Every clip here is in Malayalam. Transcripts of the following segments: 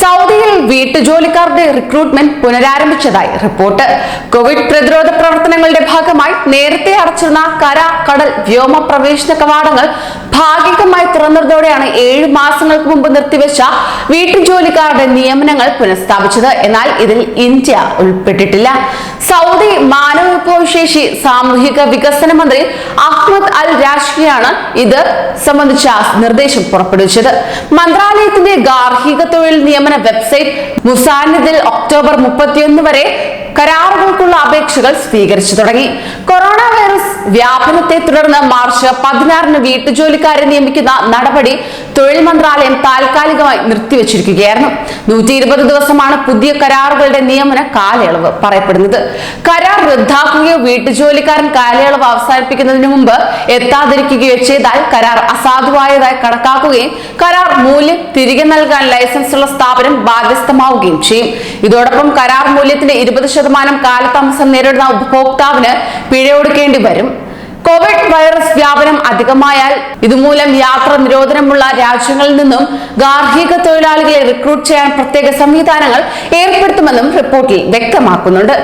സൗദിയിൽ വീട്ടുജോലിക്കാരുടെ റിക്രൂട്ട്മെന്റ് പുനരാരംഭിച്ചതായി റിപ്പോർട്ട്. കോവിഡ് പ്രതിരോധ പ്രവർത്തനങ്ങളുടെ ഭാഗമായി നേരത്തെ അടച്ചിരുന്ന കര കടൽ വ്യോമ പ്രവേശന കവാടങ്ങൾ ഭാഗികമായി തുറന്നതോടെയാണ് ഏഴു മാസങ്ങൾക്ക് മുമ്പ് നിർത്തിവെച്ച വീട്ടുജോലിക്കാരുടെ നിയമനങ്ങൾ പുനഃസ്ഥാപിച്ചത്. എന്നാൽ ഇതിൽ ഇന്ത്യ ഉൾപ്പെട്ടിട്ടില്ല. സൗദി മാനവ വിഭവശേഷി സാമൂഹിക വികസന മന്ത്രി അഹ്മദ് അൽ രാഷ്കിയാണ് ഇത് സംബന്ധിച്ച നിർദ്ദേശം പുറപ്പെടുവിച്ചത്. മന്ത്രാലയത്തിന്റെ ഗാർഹിക തൊഴിൽ നിയമന വെബ്സൈറ്റ് മുസാനിദിൽ ഒക്ടോബർ മുപ്പത്തിയൊന്ന് വരെ കരാറുകൾക്കുള്ള അപേക്ഷകൾ സ്വീകരിച്ചു തുടങ്ങി. കൊറോണ വ്യാപനത്തെ തുടർന്ന് മാർച്ച് പതിനാറിന് വീട്ടുജോലിക്കാരെ നിയമിക്കുന്ന നടപടി തൊഴിൽ മന്ത്രാലയം താൽക്കാലികമായി നിർത്തിവച്ചിരിക്കുകയായിരുന്നു. നൂറ്റി ഇരുപത് ദിവസമാണ് പുതിയ കരാറുകളുടെ നിയമന കാലയളവ് പറയപ്പെടുന്നത്. കരാർ റദ്ദാക്കുകയോ വീട്ടുജോലിക്കാരൻ കാലയളവ് അവസാനിപ്പിക്കുന്നതിന് മുമ്പ് എത്താതിരിക്കുകയോ ചെയ്താൽ കരാർ അസാധുവായതായി കണക്കാക്കുകയും കരാർ മൂല്യം തിരികെ നൽകാൻ ലൈസൻസുള്ള സ്ഥാപനം ബാധ്യസ്ഥമാവുകയും ചെയ്യും. ഇതോടൊപ്പം കരാർ മൂല്യത്തിന്റെ ഇരുപത് ശതമാനം കാലതാമസം നേരിടുന്ന ഉപഭോക്താവിന് പിഴ ഒടുക്കേണ്ടി വരും. കോവിഡ് വൈറസ് വ്യാപനം അധികമായാൽ ഇതുമൂലം യാത്ര നിരോധനമുള്ള രാജ്യങ്ങളിൽ നിന്നും ഗാർഹിക തൊഴിലാളികളെ റിക്രൂട്ട് ചെയ്യാൻ പ്രത്യേക സംവിധാനങ്ങൾ ഏർപ്പെടുത്തുമെന്നും റിപ്പോർട്ടിൽ വ്യക്തമാക്കുന്നുണ്ട്.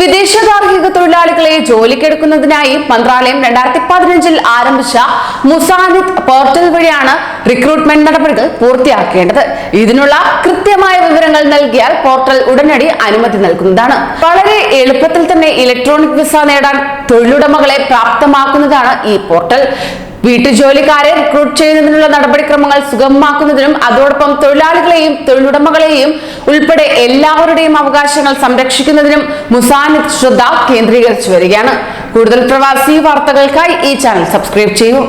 വിദേശ ഗാർഹിക തൊഴിലാളികളെ ജോലിക്കെടുക്കുന്നതിനായി മന്ത്രാലയം രണ്ടായിരത്തി പതിനഞ്ചിൽ ആരംഭിച്ച മുസാനിദ് പോർട്ടൽ വഴിയാണ് റിക്രൂട്ട്മെന്റ് നടപടികൾ പൂർത്തിയാക്കേണ്ടത്. ഇതിനുള്ള കൃത്യമായ വിവരങ്ങൾ നൽകിയാൽ പോർട്ടൽ ഉടനടി അനുമതി നൽകുന്നതാണ്. വളരെ എളുപ്പത്തിൽ തന്നെ ഇലക്ട്രോണിക് വിസ നേടാൻ തൊഴിലുടമകളെ പ്രാപ്തമാക്കുന്നതാണ് ഈ പോർട്ടൽ. വീട്ടുജോലിക്കാരെ റിക്രൂട്ട് ചെയ്യുന്നതിനുള്ള നടപടിക്രമങ്ങൾ സുഗമമാക്കുന്നതിനും അതോടൊപ്പം തൊഴിലാളികളെയും തൊഴിലുടമകളെയും ഉൾപ്പെടെ എല്ലാവരുടെയും അവകാശങ്ങൾ സംരക്ഷിക്കുന്നതിനും മുസാനിദ് ശ്രദ്ധ കേന്ദ്രീകരിച്ചു വരികയാണ്. കൂടുതൽ പ്രവാസി വാർത്തകൾക്കായി ഈ ചാനൽ സബ്സ്ക്രൈബ് ചെയ്യൂ.